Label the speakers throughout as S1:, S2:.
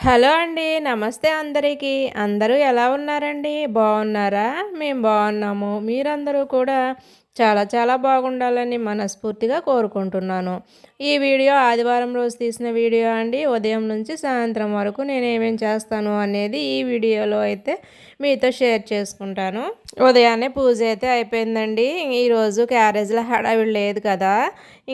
S1: Hello అండి నమస్తే అందరికీ. అందరూ ఎలా ఉన్నారండి? బాగున్నారా? మేము బాగున్నాము. మీరందరూ కూడా చాలా చాలా బాగుండాలని మనస్ఫూర్తిగా కోరుకుంటున్నాను. ఈ వీడియో ఆదివారం రోజు తీసిన వీడియో అండి. ఉదయం నుంచి సాయంత్రం వరకు నేను ఏమేం చేస్తాను అనేది ఈ వీడియోలో అయితే మీతో షేర్ చేసుకుంటాను. ఉదయాన్నే పూజ అయితే అయిపోయిందండి. ఈరోజు క్యారేజ్లో హడావిడి లేదు కదా.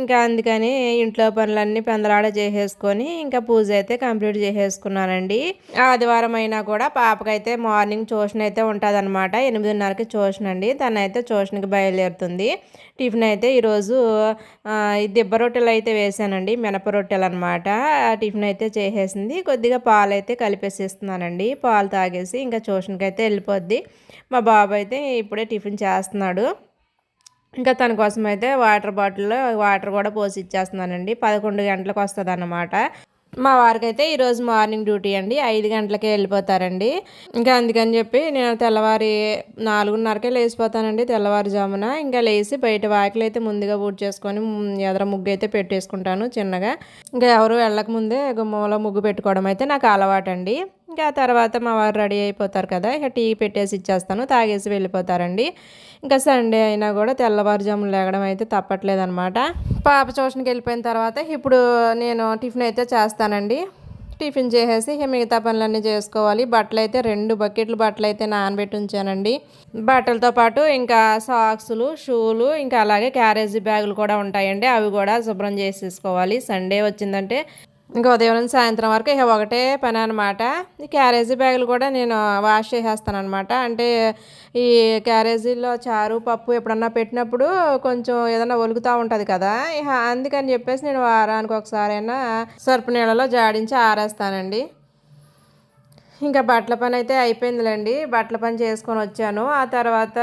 S1: ఇంకా అందుకని ఇంట్లో పనులన్నీ పెందలాడ చేసేసుకొని ఇంకా పూజ అయితే కంప్లీట్ చేసేసుకున్నానండి. ఆదివారం అయినా కూడా పాపకైతే మార్నింగ్ ట్యూషన్ అయితే ఉంటుంది అనమాట ఎనిమిదిన్నరకి ట్యూషన్ అండి. తనైతే ట్యూషన్కి బయలుదేరుతుంది. టిఫిన్ అయితే ఈరోజు దిబ్బ రొట్టెలు అయితే వేసానండి. మినప రొట్టెలు అనమాట టిఫిన్ అయితే చేసేసింది. కొద్దిగా పాలు అయితే కలిపేసిస్తున్నానండి. పాలు తాగేసి ఇంకా ట్యూషన్కి అయితే వెళ్ళిపోద్ది. మా బాబు అయితే ఇప్పుడే టిఫిన్ చేస్తున్నాడు. ఇంకా తన కోసం అయితే వాటర్ బాటిల్లో వాటర్ కూడా పోసి ఇచ్చేస్తున్నానండి. పదకొండు గంటలకు వస్తుంది అన్నమాట మా వారికి అయితే ఈరోజు మార్నింగ్ డ్యూటీ అండి. ఐదు గంటలకే వెళ్ళిపోతారండి. ఇంకా అందుకని చెప్పి నేను తెల్లవారి నాలుగున్నరకే లేచిపోతానండి తెల్లవారుజామున. ఇంకా లేచి బయట వాకిలు అయితే ముందుగా పూజ చేసుకొని ఎదర ముగ్గు అయితే పెట్టేసుకుంటాను చిన్నగా. ఇంకా ఎవరు వెళ్ళక ముందే గుమ్మంలో ముగ్గు పెట్టుకోవడం అయితే నాకు అలవాటండి. ఇంకా తర్వాత మా వారు రెడీ అయిపోతారు కదా ఇక టీ పెట్టేసి ఇచ్చేస్తాను తాగేసి వెళ్ళిపోతారండి. ఇంకా సండే అయినా కూడా తెల్లవారుజాములు లేగడం అయితే తప్పట్లేదనమాట పాప ట్యూషన్కి వెళ్ళిపోయిన తర్వాత ఇప్పుడు నేను టిఫిన్ అయితే చేస్తానండి. టిఫిన్ చేసేసి మిగతా పనులన్నీ చేసుకోవాలి. బట్టలు అయితే రెండు బకెట్లు బట్టలు అయితే నానబెట్టి ఉంచానండి. బట్టలతో పాటు ఇంకా సాక్సులు షూలు ఇంకా అలాగే క్యారేజీ బ్యాగులు కూడా ఉంటాయండి. అవి కూడా శుభ్రం చేసేసుకోవాలి. సండే వచ్చిందంటే ఇంకా ఉదయం నుంచి సాయంత్రం వరకు ఇక ఒకటే పని అనమాట ఈ క్యారేజీ బ్యాగులు కూడా నేను వాష్ చేసేస్తాను అనమాట అంటే ఈ క్యారేజీలో చారు పప్పు ఎప్పుడన్నా పెట్టినప్పుడు కొంచెం ఏదన్నా ఒలుగుతూ ఉంటుంది కదా. ఇక అందుకని చెప్పేసి నేను వారానికి ఒకసారైనా సర్పు నీళ్ళలో జాడించి ఆరేస్తానండి. ఇంకా బట్టల పని అయితే అయిపోయిందిలేండి. బట్టల పని చేసుకొని వచ్చాను. ఆ తర్వాత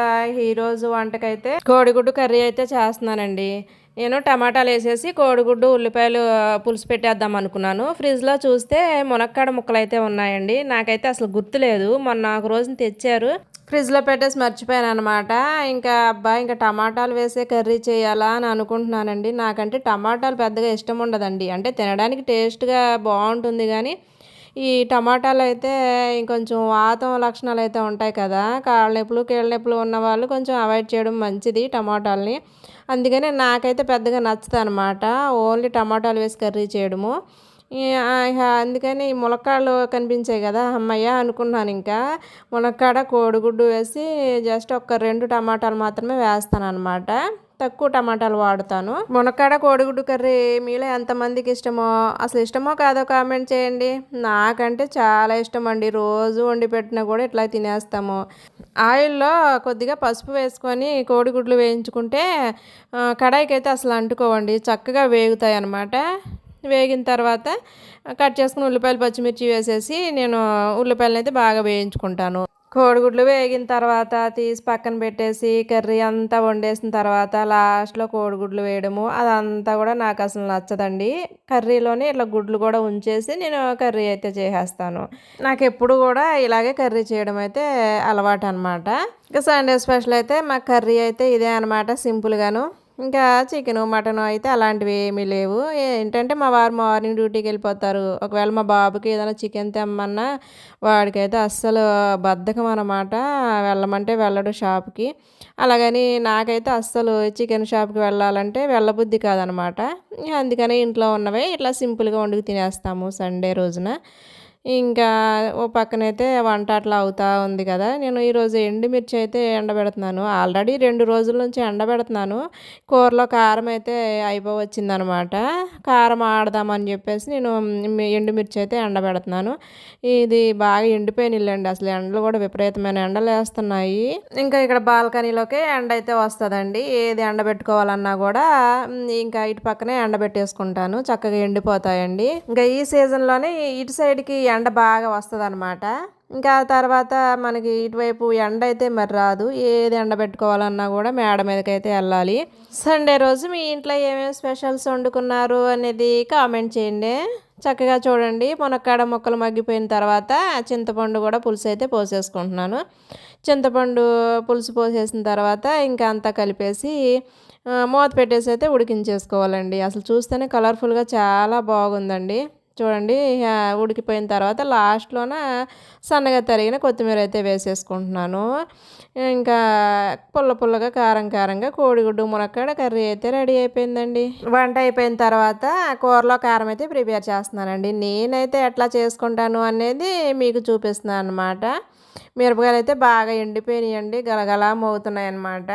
S1: ఈరోజు వంటకైతే కోడిగుడ్డు కర్రీ అయితే చేస్తున్నానండి. నేను టమాటాలు వేసేసి కోడిగుడ్డు ఉల్లిపాయలు పులుసు పెట్టేద్దాం అనుకున్నాను. ఫ్రిడ్జ్లో చూస్తే మునక్కాడ ముక్కలు అయితే ఉన్నాయండి. నాకైతే అసలు గుర్తులేదు మొన్న ఒక రోజున తెచ్చారు. ఫ్రిడ్జ్లో పెట్టేసి మర్చిపోయాను అనమాట ఇంకా అబ్బా ఇంకా టమాటాలు వేసే కర్రీ చేయాలా అని అనుకుంటున్నానండి. నాకంటే టమాటాలు పెద్దగా ఇష్టం ఉండదండి. అంటే తినడానికి టేస్ట్గా బాగుంటుంది కానీ ఈ టమాటాలు అయితే ఇంకొంచెం వాతం లక్షణాలు అయితే ఉంటాయి కదా కాళ్ళ నొప్పులు కీళ్ళ నొప్పులు ఉన్న వాళ్ళు కొంచెం అవాయిడ్ చేయడం మంచిది టమాటాలని. అందుకనే నాకైతే పెద్దగా నచ్చదు అనమాట ఓన్లీ టమాటాలు వేసి కర్రీ చేయడము. అందుకని ములక్కాడలు కనిపించాయి కదా అమ్మయ్య అనుకున్నాను ఇంకా. ములక్కాడ కోడిగుడ్డు వేసి జస్ట్ ఒక రెండు టమాటాలు మాత్రమే వేస్తాను అనమాట తక్కువ టమాటాలు వాడుతాను. మునక్కాడ కోడిగుడ్డు కర్రీ మీలో ఎంతమందికి ఇష్టమో అసలు ఇష్టమో కాదో కామెంట్ చేయండి. నాకంటే చాలా ఇష్టం అండి రోజు వండి పెట్టినా కూడా ఇట్లా తినేస్తాము. ఆయిల్లో కొద్దిగా పసుపు వేసుకొని కోడిగుడ్లు వేయించుకుంటే కడాయికి అయితే అసలు అంటుకోవండి. చక్కగా వేగుతాయి అన్నమాట వేగిన తర్వాత కట్ చేసుకుని ఉల్లిపాయలు పచ్చిమిర్చి వేసేసి నేను ఉల్లిపాయలను అయితే బాగా వేయించుకుంటాను. కోడిగుడ్లు వేగిన తర్వాత తీసి పక్కన పెట్టేసి కర్రీ అంతా వండేసిన తర్వాత లాస్ట్లో కోడిగుడ్లు వేయడము. అదంతా కూడా నాకు అసలు నచ్చదండి. కర్రీలోనే ఇట్లా గుడ్లు కూడా ఉంచేసి నేను కర్రీ అయితే చేసేస్తాను. నాకు ఎప్పుడు కూడా ఇలాగే కర్రీ చేయడం అయితే అలవాటు అనమాట ఇంకా సండే స్పెషల్ అయితే మా కర్రీ అయితే ఇదే అనమాట సింపుల్గాను. ఇంకా చికెన్ మటన్ అయితే అలాంటివి ఏమీ లేవు. ఏంటంటే మా వారు మార్నింగ్ డ్యూటీకి వెళ్ళిపోతారు. ఒకవేళ మా బాబుకి ఏదైనా చికెన్ తెమ్మన్నా వాడికైతే అస్సలు బద్ధకం అనమాట వెళ్ళమంటే వెళ్ళడు షాప్కి. అలాగని నాకైతే అస్సలు చికెన్ షాప్కి వెళ్ళాలంటే వెళ్ళబుద్ధి కాదనమాట అందుకని ఇంట్లో ఉన్నవే ఇట్లా సింపుల్గా వండుకు తినేస్తాము సండే రోజున. ఇంకా ఓ పక్కనైతే వంట అట్లా అవుతూ ఉంది కదా. నేను ఈరోజు ఎండుమిర్చి అయితే ఎండబెడుతున్నాను. ఆల్రెడీ రెండు రోజుల నుంచి ఎండబెడుతున్నాను. కూరలో కారం అయితే అయిపోవచ్చిందనమాట. కారం ఆడదామని చెప్పేసి నేను ఎండుమిర్చి అయితే ఎండబెడుతున్నాను. ఇది బాగా ఎండిపోయిన ఇల్లండి అసలు ఎండలు కూడా విపరీతమైన ఎండలు వేస్తున్నాయి. ఇంకా ఇక్కడ బాల్కనీలోకి ఎండ అయితే వస్తుందండి. ఏది ఎండబెట్టుకోవాలన్నా కూడా ఇంకా ఇటు పక్కనే ఎండబెట్టేసుకుంటాను. చక్కగా ఎండిపోతాయండి. ఇంకా ఈ సీజన్లోనే ఇటు సైడ్కి ఎండ బాగా వస్తుంది అనమాట ఇంకా తర్వాత మనకి ఇటువైపు ఎండ అయితే మరి రాదు. ఏది ఎండ పెట్టుకోవాలన్నా కూడా మేడ మీదకి అయితే వెళ్ళాలి. సండే రోజు మీ ఇంట్లో ఏమేమి స్పెషల్స్ వండుకున్నారు అనేది కామెంట్ చేయండి. చక్కగా చూడండి. మునక్కాడ ముక్కలు మగ్గిపోయిన తర్వాత చింతపండు కూడా పులుసు అయితే పోసేసుకుంటున్నాను. చింతపండు పులుసు పోసేసిన తర్వాత ఇంకా అంతా కలిపేసి మూత పెట్టేసి అయితే ఉడికించేసుకోవాలండి. అసలు చూస్తేనే కలర్ఫుల్గా చాలా బాగుందండి. చూడండి ఉడికిపోయిన తర్వాత లాస్ట్లోన సన్నగా తరిగిన కొత్తిమీర అయితే వేసేసుకుంటున్నాను. ఇంకా పుల్ల పుల్లగా కారం కారంగా కోడిగుడ్డు మునక్కాడ కర్రీ అయితే రెడీ అయిపోయిందండి. వంట అయిపోయిన తర్వాత కూరలో కారం అయితే ప్రిపేర్ చేస్తున్నానండి. నేనైతే ఎట్లా చేసుకుంటాను అనేది మీకు చూపిస్తున్నాను అనమాట మిరపకాయలు అయితే బాగా ఎండిపోయినాయండి గలగలా మోగుతున్నాయి అన్నమాట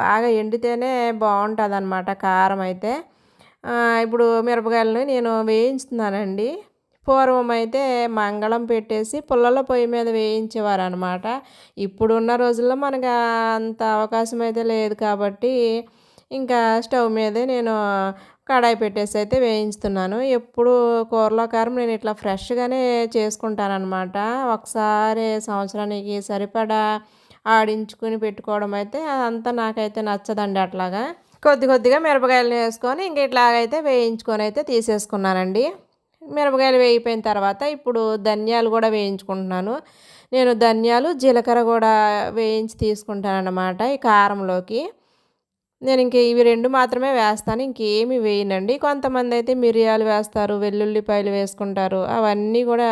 S1: బాగా ఎండితేనే బాగుంటుంది అనమాట కారం అయితే. ఇప్పుడు మిరపకాయలను నేను వేయించుతున్నానండి. పూర్వం అయితే మంగళం పెట్టేసి పుల్లల పొయ్యి మీద వేయించేవారు అనమాట ఇప్పుడున్న రోజుల్లో మనకు అంత అవకాశం అయితే లేదు కాబట్టి ఇంకా స్టవ్ మీదే నేను కడాయి పెట్టేసి అయితే వేయించుతున్నాను. ఎప్పుడు కూరలో కారం నేను ఇట్లా ఫ్రెష్గానే చేసుకుంటానమాట ఒకసారి సంవత్సరానికి సరిపడా ఆడించుకుని పెట్టుకోవడం అయితే అంతా నాకైతే నచ్చదండి అట్లాగా. కొద్ది కొద్దిగా మిరపకాయలు వేసుకొని ఇంక ఇట్లాగైతే వేయించుకొని అయితే తీసేసుకున్నానండి. మిరపకాయలు వేయిపోయిన తర్వాత ఇప్పుడు ధనియాలు కూడా వేయించుకుంటున్నాను. నేను ధనియాలు జీలకర్ర కూడా వేయించి తీసుకుంటాను అన్నమాట ఈ కారంలోకి. నేను ఇంక ఇవి రెండు మాత్రమే వేస్తాను ఇంకేమి వేయనండి. కొంతమంది అయితే మిరియాలు వేస్తారు వెల్లుల్లిపాయలు వేసుకుంటారు అవన్నీ కూడా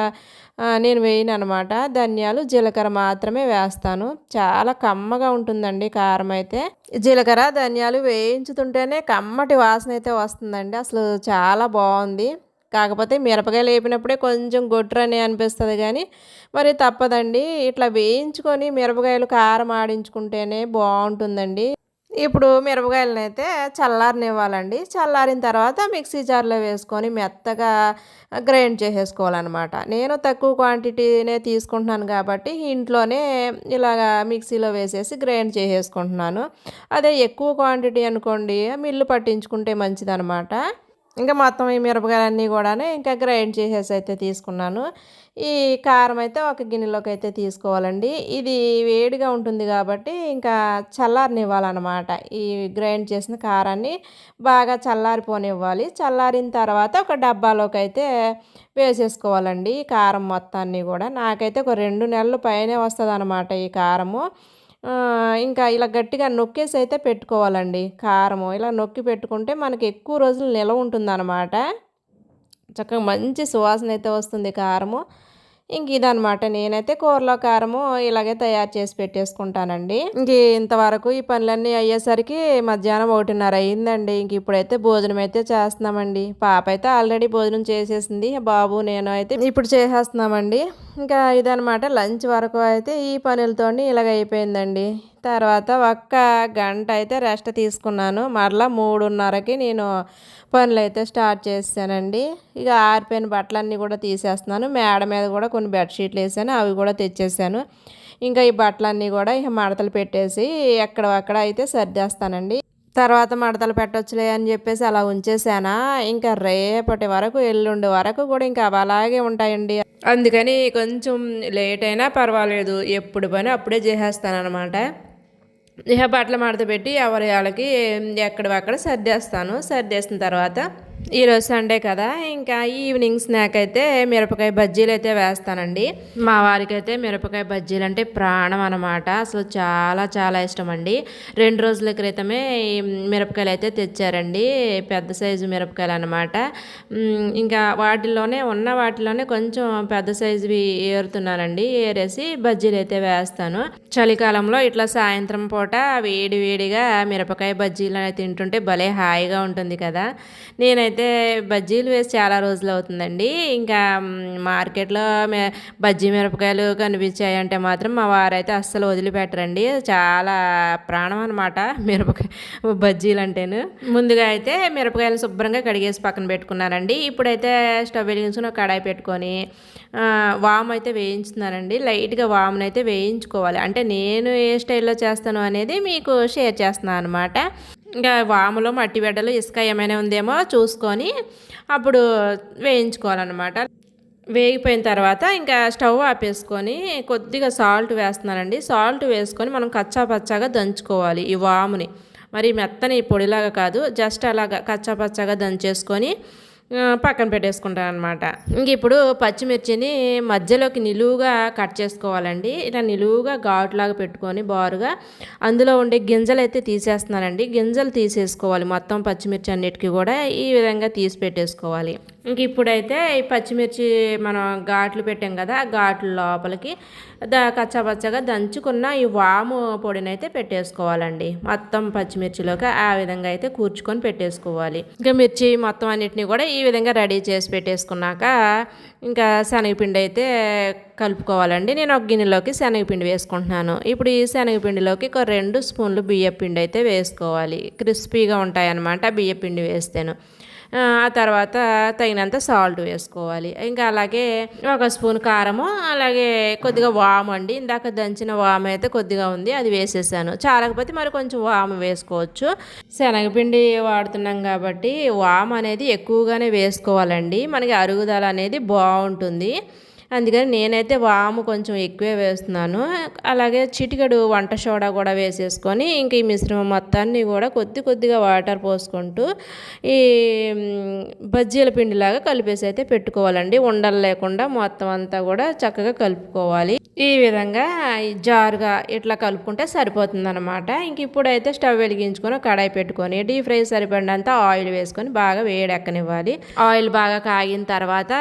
S1: నేను వేయను అనమాట ధనియాలు జీలకర్ర మాత్రమే వేస్తాను. చాలా కమ్మగా ఉంటుందండి కారం అయితే. జీలకర్ర ధనియాలు వేయించుతుంటేనే కమ్మటి వాసన అయితే వస్తుందండి. అసలు చాలా బాగుంది. కాకపోతే మిరపకాయలు వేపినప్పుడే కొంచెం గొడ్రని అనిపిస్తుంది కానీ మరి తప్పదండి. ఇట్లా వేయించుకొని మిరపకాయలు కారం ఆడించుకుంటేనే బాగుంటుందండి. ఇప్పుడు మిరపకాయలను అయితే చల్లారనివ్వాలండి. చల్లారిన తర్వాత మిక్సీ జార్లో వేసుకొని మెత్తగా గ్రైండ్ చేసేసుకోవాలన్నమాట. నేను తక్కువ క్వాంటిటీనే తీసుకుంటున్నాను కాబట్టి ఇంట్లోనే ఇలాగా మిక్సీలో వేసేసి గ్రైండ్ చేసేసుకుంటున్నాను. అదే ఎక్కువ క్వాంటిటీ అనుకోండి మిల్లు పట్టించుకుంటే మంచిదన్నమాట. ఇంకా మొత్తం ఈ మిరపకాయలన్నీ కూడా ఇంకా గ్రైండ్ చేసేసి అయితే తీసుకున్నాను. ఈ కారం అయితే ఒక గిన్నెలోకి అయితే తీసుకోవాలండి. ఇది వేడిగా ఉంటుంది కాబట్టి ఇంకా చల్లారనివ్వాలన్నమాట. ఈ గ్రైండ్ చేసిన కారాన్ని బాగా చల్లారిపోనివ్వాలి. చల్లారిన తర్వాత ఒక డబ్బాలోకి అయితే వేసేసుకోవాలండి ఈ కారం మొత్తాన్ని కూడా. నాకైతే ఒక రెండు నెలలు పైనే వస్తుంది ఈ కారము. ఇంకా ఇలా గట్టిగా నొక్కేసి అయితే పెట్టుకోవాలండి. కారము ఇలా నొక్కి పెట్టుకుంటే మనకి ఎక్కువ రోజులు నిలవ ఉంటుందన్నమాట. చక్కగా మంచి సువాసన అయితే వస్తుంది కారము. ఇంక ఇదనమాట నేనైతే కూరలో కారము ఇలాగే తయారు చేసి పెట్టేసుకుంటానండి. ఇంక ఇంతవరకు ఈ పనులన్నీ అయ్యేసరికి మధ్యాహ్నం ఒకటిన్నర అయ్యిందండి ఇంక ఇప్పుడైతే భోజనం అయితే చేస్తున్నామండి. పాప అయితే ఆల్రెడీ భోజనం చేసేసింది. బాబు నేను అయితే ఇప్పుడు చేసేస్తున్నామండి. ఇంకా ఇదనమాట లంచ్ వరకు అయితే ఈ పనులతోనే ఇలాగ అయిపోయిందండి. తర్వాత ఒక్క గంట అయితే రెస్ట్ తీసుకున్నాను. మరలా మూడున్నరకి నేను పనులు అయితే స్టార్ట్ చేశానండి. ఇక ఆరిపోయిన బట్టలన్నీ కూడా తీసేస్తున్నాను. మేడ మీద కూడా కొన్ని బెడ్షీట్లు వేసాను. అవి కూడా తెచ్చేసాను. ఇంకా ఈ బట్టలన్నీ కూడా ఇక మడతలు పెట్టేసి ఎక్కడ అక్కడ అయితే సర్దేస్తానండి. తర్వాత మడతలు పెట్టొచ్చులే అని చెప్పేసి అలా ఉంచేసానా. ఇంకా రేపటి వరకు ఎల్లుండి వరకు కూడా ఇంకా అలాగే ఉంటాయండి. అందుకని కొంచెం లేట్ అయినా పర్వాలేదు. ఎప్పుడు పని అప్పుడే చేసేస్తానమాట ఇక బట్టలు మడతపెట్టి ఎవరి వాళ్ళకి ఎక్కడక్కడ సర్దేస్తాను. సర్దేసిన తర్వాత ఈరోజు సండే కదా ఇంకా ఈవినింగ్ స్నాక్ అయితే మిరపకాయ బజ్జీలు అయితే వేస్తానండి. మా వారికి అయితే మిరపకాయ బజ్జీలు అంటే ప్రాణం అనమాట అసలు చాలా చాలా ఇష్టం అండి రెండు రోజుల క్రితమే మిరపకాయలు అయితే తెచ్చారండి. పెద్ద సైజు మిరపకాయలు అనమాట ఇంకా వాటిలోనే ఉన్న వాటిలోనే కొంచెం పెద్ద సైజువి ఏరుతున్నానండి. ఏరేసి బజ్జీలు అయితే వేస్తాను. చలికాలంలో ఇట్లా సాయంత్రం పూట వేడి వేడిగా మిరపకాయ బజ్జీలు అనేది తింటుంటే భలే హాయిగా ఉంటుంది కదా. నేనైతే బజ్జీలు వేసి చాలా రోజులు అవుతుందండి. ఇంకా మార్కెట్లో మే బజ్జీ మిరపకాయలు కనిపించాయంటే మాత్రం మా వారైతే అస్సలు వదిలిపెట్టరండి. చాలా ప్రాణం అనమాట మిరపకాయ బజ్జీలు అంటేను. ముందుగా అయితే మిరపకాయలు శుభ్రంగా కడిగేసి పక్కన పెట్టుకున్నారండి ఇప్పుడైతే స్టవ్ వెలిగించుకుని ఒక కడాయి పెట్టుకొని వామ్ అయితే వేయించుతున్నానండి. లైట్గా వామును అయితే వేయించుకోవాలి. అంటే నేను ఏ స్టైల్లో చేస్తాను అనేది మీకు షేర్ చేస్తున్నాను అనమాట ఇంకా వాములో మట్టి బిడ్డలు ఇసుక ఏమైనా ఉందేమో చూసుకొని అప్పుడు వేయించుకోవాలన్నమాట. వేగిపోయిన తర్వాత ఇంకా స్టవ్ ఆపేసుకొని కొద్దిగా సాల్ట్ వేస్తున్నానండి. సాల్ట్ వేసుకొని మనం కచ్చా పచ్చాగా దంచుకోవాలి ఈ వాముని. మరి మెత్తని పొడిలాగా కాదు జస్ట్ అలాగా కచ్చా పచ్చాగా దంచేసుకొని పక్కన పెట్టేసుకుంటాను అనమాట ఇంక ఇప్పుడు పచ్చిమిర్చిని మధ్యలోకి నిలువుగా కట్ చేసుకోవాలండి. ఇలా నిలువుగా ఘాటులాగా పెట్టుకొని బారుగా అందులో ఉండే గింజలు అయితే తీసేస్తున్నానండి. గింజలు తీసేసుకోవాలి. మొత్తం పచ్చిమిర్చి అన్నిటికీ కూడా ఈ విధంగా తీసి పెట్టేసుకోవాలి. ఇంక ఇప్పుడైతే ఈ పచ్చిమిర్చి మనం ఘాట్లు పెట్టాం కదా ఆ ఘాట్ల లోపలికి దా కచ్చపచ్చగా దంచుకున్న ఈ వాము పొడిని అయితే పెట్టేసుకోవాలండి. మొత్తం పచ్చిమిర్చిలోకి ఆ విధంగా అయితే కూర్చుకొని పెట్టేసుకోవాలి. ఇంకా మిర్చి మొత్తం అన్నిటిని కూడా ఈ విధంగా రెడీ చేసి పెట్టేసుకున్నాక ఇంకా శనగపిండి అయితే కలుపుకోవాలండి. నేను ఒక గిన్నెలోకి శనగపిండి వేసుకుంటున్నాను. ఇప్పుడు ఈ శనగపిండిలోకి ఒక రెండు స్పూన్లు బియ్యపిండి అయితే వేసుకోవాలి. క్రిస్పీగా ఉంటాయన్నమాట బియ్యపిండి వేస్తేను. ఆ తర్వాత తగినంత సాల్ట్ వేసుకోవాలి. ఇంకా అలాగే ఒక స్పూన్ కారము అలాగే కొద్దిగా వాము అండి. ఇందాక దంచిన వాము అయితే కొద్దిగా ఉంది అది వేసేసాను. చాలకపోతే మరి కొంచెం వాము వేసుకోవచ్చు. శనగపిండి వాడుతున్నాం కాబట్టి వాము అనేది ఎక్కువగానే వేసుకోవాలండి. మనకి అరుగుదల అనేది బాగుంటుంది. అందుకని నేనైతే వాము కొంచెం ఎక్కువే వేస్తున్నాను. అలాగే చిటికెడు వంట సోడా కూడా వేసేసుకొని ఇంక ఈ మిశ్రమం మొత్తాన్ని కూడా కొద్ది కొద్దిగా వాటర్ పోసుకుంటూ ఈ బజ్జీల పిండిలాగా కలిపేసి అయితే పెట్టుకోవాలండి. ఉండలు లేకుండా మొత్తం అంతా కూడా చక్కగా కలుపుకోవాలి. ఈ విధంగా జారుగా ఇట్లా కలుపుకుంటే సరిపోతుంది అనమాట ఇంక ఇప్పుడైతే స్టవ్ వెలిగించుకొని కడాయి పెట్టుకొని డీప్ ఫ్రై సరిపడినంత ఆయిల్ వేసుకొని బాగా వేడెక్కనివ్వాలి. ఆయిల్ బాగా కాగిన తర్వాత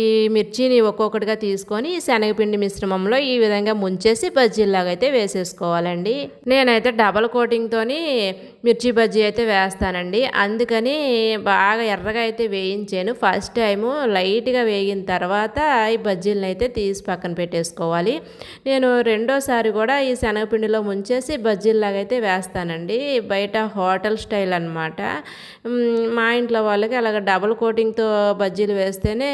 S1: ఈ మిర్చిని ఒక్కొక్క ఒక్కొక్కటిగా తీసుకొని శనగపిండి మిశ్రమంలో ఈ విధంగా ముంచేసి బజ్జీలాగా అయితే వేసేసుకోవాలండి. నేనైతే డబల్ కోటింగ్తోని మిర్చి బజ్జీ అయితే వేస్తానండి. అందుకని బాగా ఎర్రగా అయితే వేయించాను. ఫస్ట్ టైము లైట్గా వేగిన తర్వాత ఈ బజ్జీలను అయితే తీసి పక్కన పెట్టేసుకోవాలి. నేను రెండోసారి కూడా ఈ శనగపిండిలో ముంచేసి బజ్జీలాగా అయితే వేస్తానండి. బయట హోటల్ స్టైల్ అనమాట మా ఇంట్లో వాళ్ళకి అలాగ డబుల్ కోటింగ్తో బజ్జీలు వేస్తేనే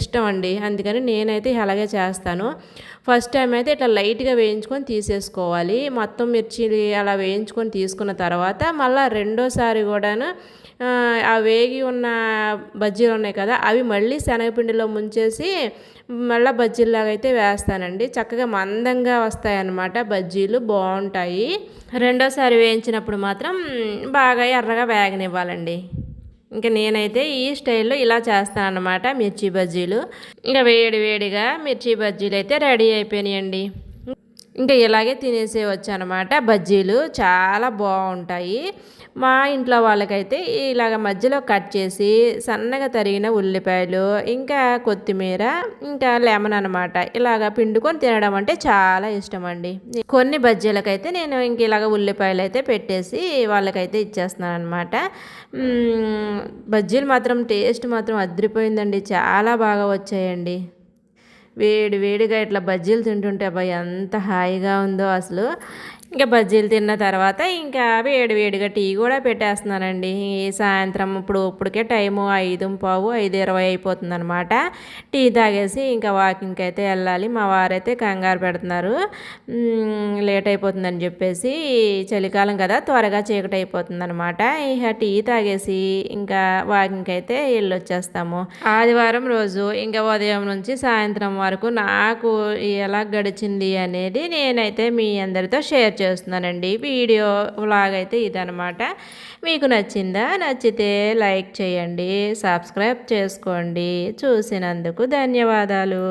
S1: ఇష్టం అండి అందుకని నేనైతే అలాగే చేస్తాను. ఫస్ట్ టైం అయితే ఇట్లా లైట్గా వేయించుకొని తీసేసుకోవాలి. మొత్తం మిర్చి అలా వేయించుకొని తీసుకున్న తర్వాత మళ్ళీ రెండోసారి కూడాను ఆ వేగి ఉన్న బజ్జీలు ఉన్నాయి కదా అవి మళ్ళీ శనగపిండిలో ముంచేసి మళ్ళీ బజ్జీల్లాగా అయితే వేస్తానండి. చక్కగా మందంగా వస్తాయన్నమాట బజ్జీలు బాగుంటాయి. రెండోసారి వేయించినప్పుడు మాత్రం బాగా ఎర్రగా వేగనివ్వాలండి. ఇంకా నేనైతే ఈ స్టైల్లో ఇలా చేస్తాను అనమాట మిర్చి బజ్జీలు. ఇంకా వేడి వేడిగా మిర్చి బజ్జీలు అయితే రెడీ అయిపోయినాయండి. ఇంకా ఇలాగే తినేసేయచ్చు అనమాట బజ్జీలు. చాలా బాగుంటాయి. మా ఇంట్లో వాళ్ళకైతే ఇలాగ మధ్యలో కట్ చేసి సన్నగా తరిగిన ఉల్లిపాయలు ఇంకా కొత్తిమీర ఇంకా లెమన్ అనమాట ఇలాగ పిండుకొని తినడం అంటే చాలా ఇష్టం అండి కొన్ని బజ్జీలకైతే నేను ఇంక ఇలాగ ఉల్లిపాయలు అయితే పెట్టేసి వాళ్ళకైతే ఇచ్చేస్తున్నాను అనమాట బజ్జీలు మాత్రం టేస్ట్ మాత్రం అదిరిపోయిందండి చాలా బాగా వచ్చాయండి. వేడి వేడిగా ఇట్లా బజ్జీలు తింటుంటే అబ్బాయి ఎంత హాయిగా ఉందో అసలు. ఇంకా బజ్జీలు తిన్న తర్వాత ఇంకా వేడి వేడిగా టీ కూడా పెట్టేస్తున్నానండి. సాయంత్రం ఇప్పుడు ఇప్పటికే టైము ఐదు పావు ఐదు ఇరవై అయిపోతుంది అనమాట టీ తాగేసి ఇంకా వాకింగ్కి అయితే వెళ్ళాలి. మా వారైతే కంగారు పెడుతున్నారు. లేట్ అయిపోతుందని చెప్పేసి చలికాలం కదా త్వరగా చీకటి అయిపోతుంది అనమాట ఇక టీ తాగేసి ఇంకా వాకింగ్కి అయితే వెళ్ళొచ్చేస్తాము. ఆదివారం రోజు ఇంకా ఉదయం నుంచి సాయంత్రం వరకు నాకు ఎలా గడిచింది అనేది నేనైతే మీ అందరితో షేర్ చేస్తున్నానండి. వీడియో వ్లాగ్ అయితే ఇదనమాట. మీకు నచ్చిందా నచ్చితే లైక్ చేయండి సబ్స్క్రైబ్ చేసుకోండి. చూసినందుకు ధన్యవాదాలు.